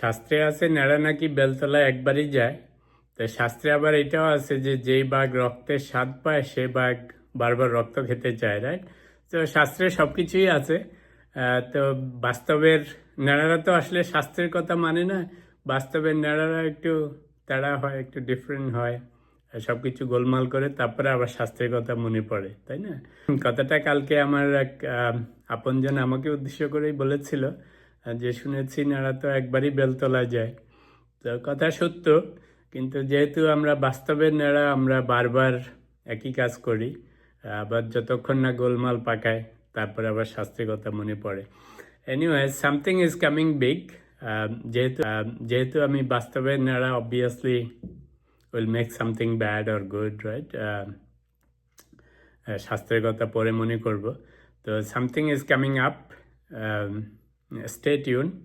শাস্ত্রে আছে, নেড়া নাকি বেলতলা একবারই যায়? তো শাস্ত্রে আবার এটাও আছে যে, যেই বাঘ রক্তের স্বাদ পায়, সে বাঘ বারবার রক্ত খেতে চায় রাইট তো শাস্ত্রে সব কিছুই আছে তো বাস্তবের নেড়ারা তো আসলে শাস্ত্রের কথা মানে না। বাস্তবের নেড়ারা একটু তাড়া হয়, একটু ডিফারেন্ট হয় সব কিছু গোলমাল করে, তারপরে আবার শাস্ত্রের কথা মনে পড়ে, তাই না? কথাটা কালকে আমার এক আপনজন আমাকে উদ্দেশ্য করেই বলেছিল যে শুনেছি নারা তো একবারই বেলতলা যায়। তো কথা সত্য, কিন্তু যেহেতু আমরা বাস্তবের নেড়া আমরা বারবার একই কাজ করি, আবার যতক্ষণ না গোলমাল পাকায়, তারপরে আবার শাস্ত্রের কথা মনে পড়ে। Anyway something is coming big যেহেতু যেহেতু আমি বাস্তবের নেড়া obviously will make something bad or good right শাস্ত্রের কথা পরে মনে করব। তো something is coming up stay tuned.